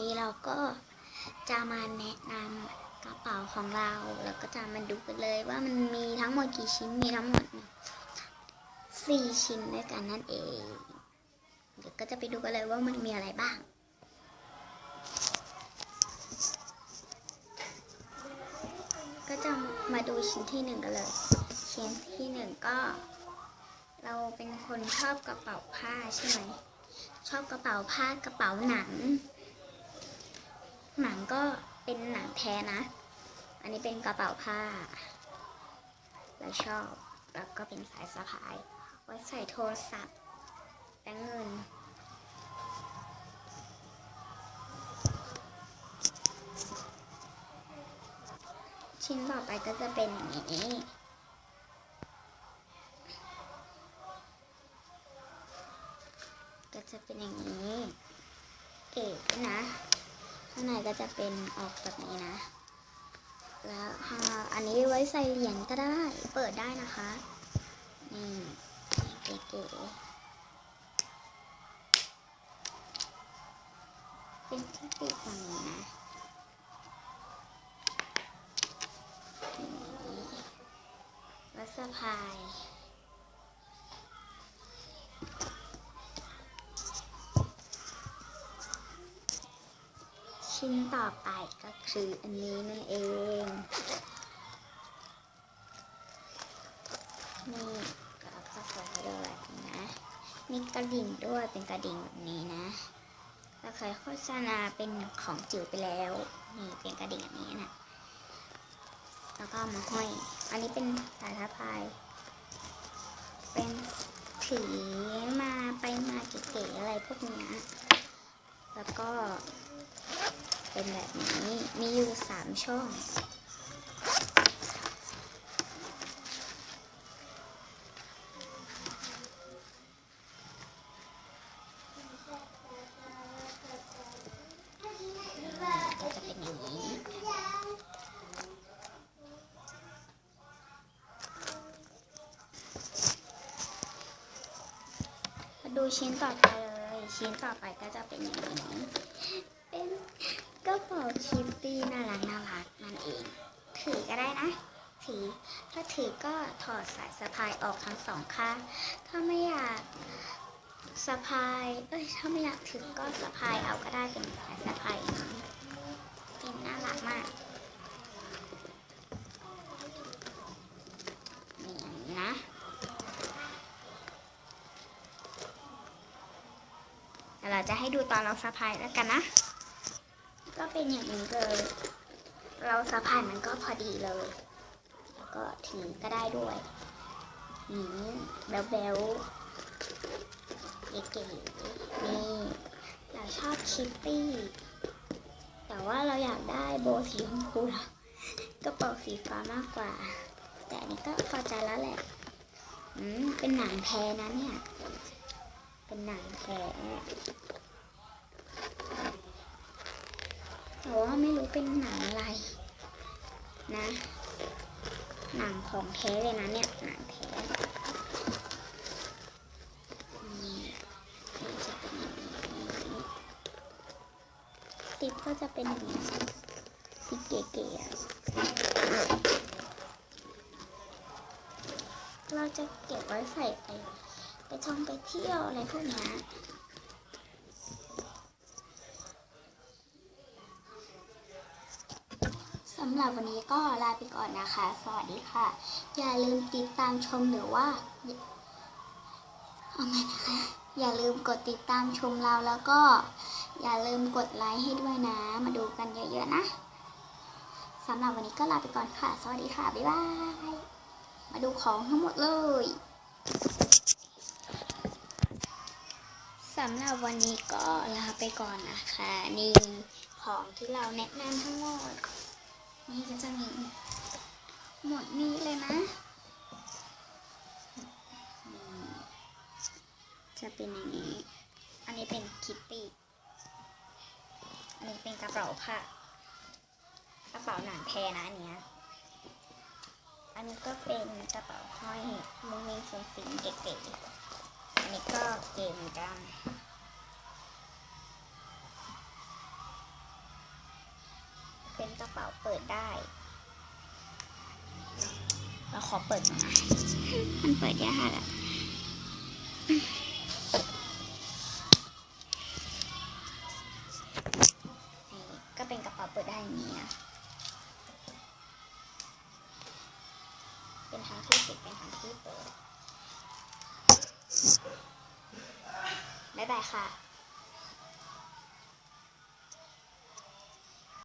นี้เราก็จะมาแนะนำกระเป๋าของเรา แล้วก็จะมาดูกันเลยว่ามันมีทั้งหมดกี่ชิ้น มีทั้งหมดสี่ชิ้นด้วยกันนั่นเอง เดี๋ยวก็จะไปดูกันเลยว่ามันมีอะไรบ้างก็จะมาดูชิ้นที่หนึ่งกันเลย ชิ้นที่หนึ่งก็ เราเป็นคนชอบกระเป๋าผ้าใช่ไหม ชอบกระเป๋าผ้ากระเป๋าหนัง ก็เป็นหนังแท้นะ อันนี้เป็นกระเป๋าผ้า เราชอบ แล้วก็เป็นสายสะพาย ไว้ใส่โทรศัพท์แบงค์เงิน ชิ้นต่อไปก็จะเป็นอย่างนี้ก็จะเป็นอย่างนี้เก๋นะ ข้างในก็จะเป็นออกแบบนี้นะ แล้วอันนี้ไว้ใส่เหรียญก็ได้ เปิดได้นะคะ นี่เก๋ๆเป็นที่ปิดแบบนี้นะนี่แล้วสะพาย ชิ้นต่อไปก็คืออันนี้นั่นเอง นี่ก็ก็สวยด้วยนะมีกระดิ่งด้วยเป็นกระดิ่งแบบนี้นะเราเคยโฆษณาเป็นของจิ๋วไปแล้วนี่เป็นกระดิ่งแบบนี้นะแล้วก็มาห้อย อันนี้เป็นสายสะพาย เป็นถือมาไปมาเก๋ๆอะไรพวกเนี้ยแล้วก็ เป็นแบบนี้มีอยู่สามช่องก็จะเป็นอย่างนี้มาดูชิ้นต่อไปเลย ชิ้นต่อไปก็จะเป็นอย่างนี้เป็น กระเป๋าชิปปี้น่ารักน่ารักนั่นเอง ถือก็ได้นะ ถือ ถ้าถือก็ถอดสายสะพายออกทั้งสองข้าง ถ้าไม่อยากสะพาย เอ้ย ถ้าไม่อยากถือก็สะพายเอาก็ได้เป็นสายสะพายนี้เป็นน่ารักมากนี่นะเดี๋ยวเราจะให้ดูตอนเราสะพายแล้วกันนะ ก็เป็นอย่างนี้เลย เราสะพายมันก็พอดีเลย แล้วก็ถือก็ได้ด้วยนี่แบลแบลเก๋ๆนี่เราชอบคิปปี้ แต่ว่าเราอยากได้โบสีชมพูกระเป๋าสีฟ้ามากกว่า แต่อันนี้ก็พอใจแล้วแหละ อืม เป็นหนังแท้นะเนี่ย เป็นหนังแท้ แต่ว่าไม่รู้เป็นหนังอะไรนะ หนังของแท้เลยนะเนี่ย หนังแท้ติปก็จะเป็นอย่างนี้ติเก๋ๆเราจะเก็บไว้ใส่ไป ไปท่องไปเที่ยวอะไรพวกนี้ย สำหรับวันนี้ก็ลาไปก่อนนะคะ สวัสดีค่ะ อย่าลืมติดตามชมหรือว่าเอาใหมนะคะ อย่าลืมกดติดตามชมเราแล้วก็ อย่าลืมกดไลค์ให้ด้วยนะ มาดูกันเยอะๆนะสำหรับวันนี้ก็ลาไปก่อนค่ะ สวัสดีค่ะ บ๊ายบาย มาดูของทั้งหมดเลยสำหรับวันนี้ก็ลาไปก่อนนะคะ นี่ของที่เราแนะนำทั้งหมด นี่ก็จะมีหมดนี้เลยนะ จะเป็นอย่างนี้ อันนี้เป็นคิปปี้อันนี้เป็นกระเป๋าผ้ากระเป๋าหนังแทนะอันเนี้ยอันนี้ก็เป็นกระเป๋าห้อยมุ้งมิ้งฟุ้งฟิ้งเก๋ๆอันนี้ก็เก๋เหมือนกัน เป็นกระเป๋าเปิดได้ เราขอเปิดหน่อยนะมันเปิดยากอะนี่ก็เป็นกระเป๋าเปิดได้อย่างนี้นะ เป็นทางที่ปิดเป็นทางที่เปิด บ๊ายบายค่ะ